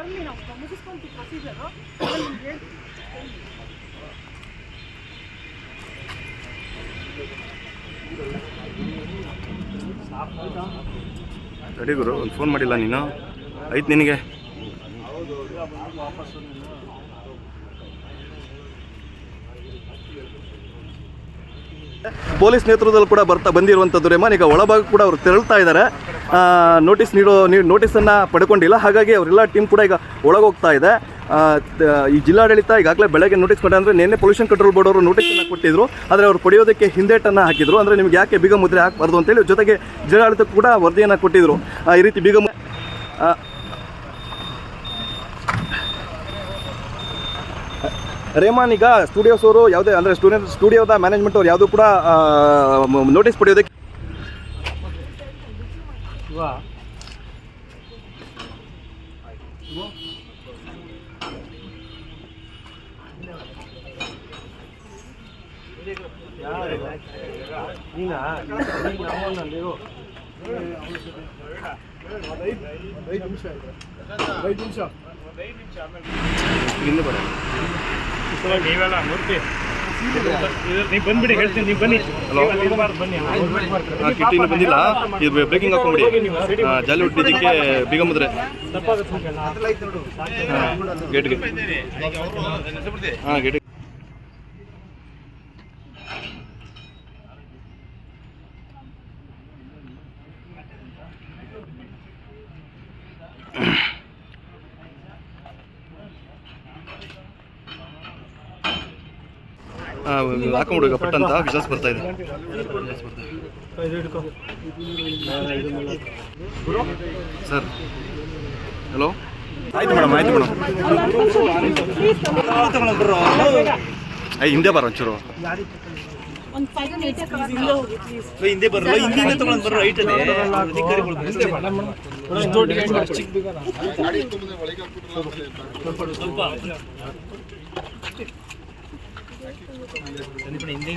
ಬರಲಿ ನಾವು ಮುಗಿಸ್ಕೊಂತೀವಿ ಪ್ರೊಸೀಜರು. ನಿಮ್ಗೆ ಹೇಳ್ತೀವಿ ರೆಡಿ ಗುರು ಒಂದು ಫೋನ್ ಮಾಡಿಲ್ಲ ನೀನು? ಐತೆ ನಿನಗೆ? ಪೊಲೀಸ್ ನೇತೃತ್ವದಲ್ಲಿ ಕೂಡ ಬರ್ತಾ ಬಂದಿರುವಂಥದ್ದು ರೇಮಾನ್ ಈಗ ಒಳಭಾಗ ಕೂಡ ಅವರು ತೆರಳ್ತಾ ಇದ್ದಾರೆ ನೋಟಿಸ್ ನೀಡೋ ನೋಟಿಸನ್ನು ಪಡ್ಕೊಂಡಿಲ್ಲ. ಹಾಗಾಗಿ ಅವರೆಲ್ಲ ಟೀಮ್ ಕೂಡ ಈಗ ಒಳಗೋಗ್ತಾ ಇದೆ. ಈ ಜಿಲ್ಲಾಡಳಿತ ಈಗಾಗಲೇ ಬೆಳಗ್ಗೆ ನೋಟಿಸ್ ಕೊಟ್ಟೆ ಅಂದರೆ ನಿನ್ನೆ ಪೊಲ್ಯೂಷನ್ ಕಂಟ್ರೋಲ್ ಬೋರ್ಡ್ ಅವರು ನೋಟಿಸನ್ನು ಕೊಟ್ಟಿದ್ರು. ಆದರೆ ಅವರು ಪಡೆಯೋದಕ್ಕೆ ಹಿಂದೇಟನ್ನು ಹಾಕಿದ್ರು. ಅಂದರೆ ನಿಮ್ಗೆ ಯಾಕೆ ಬೀಗ ಮುದ್ರೆ ಹಾಕಬಾರ್ದು ಅಂತೇಳಿ ಜೊತೆಗೆ ಜಿಲ್ಲಾಡಳಿತ ಕೂಡ ವರದಿಯನ್ನು ಕೊಟ್ಟಿದ್ರು. ಈ ರೀತಿ ಬೀಗ ರೇಮಾನ್ ಈಗ ಸ್ಟುಡಿಯೋಸ್ ಅವರು ಯಾವುದೇ ಅಂದರೆ ಸ್ಟೂಡೆಂಟ್ ಸ್ಟುಡಿಯೋದ ಮ್ಯಾನೇಜ್ಮೆಂಟ್ ಅವರು ಯಾವುದೂ ಕೂಡ ನೋಟಿಸ್ ಪಡೆಯೋದಕ್ಕೆ ಹಿಂದೆ ಬರ ನೀವೆಲ್ಲ ಮೂರ್ತಿ ನೀವು ಬಂದ್ಬಿಡಿ ಹೇಳ್ತೀನಿ ನೀವು ಬನ್ನಿ. ಹಲೋ ಬನ್ನಿ. ಹಾಂ ಕಿಟ್ ಬಂದಿಲ್ಲ. ಇದು ಬ್ರೇಕಿಂಗ್ ಹಾಕೊಂಬಿಡಿ ಜಾಲಿವುಡ್ ಡಿಜಿಗೆ ಬೀಗ ಮುದ್ರೆ ಹಾಂ ಗೇಟ್ಗೆ. ಹಾಂ ಗೇಟ್ಗೆ. ಹಾಂ ಹಾಕೊಂಬಿಡು ಈಗ ಪಟ್ ಅಂತ ವಿಶ್ವಾಸ ಬರ್ತಾ ಇದೆ. Sir, hello? ಆಯ್ತು ಮೇಡಮ್ ಆಯ್ತು ಮೇಡಮ್. ಹಿಂದೆ ಬರ ಒಂಚೂರು. ಹಿಂದೆ ಹಿಂದೆ ಬರಲ್ಲ ಹಿಂದಿನ ತಗೊಂಡ್ ಬರೋ ರೈಟ್ ಅಧಿಕಾರಿಗಳು ಸ್ವಲ್ಪ இப்போ இந்த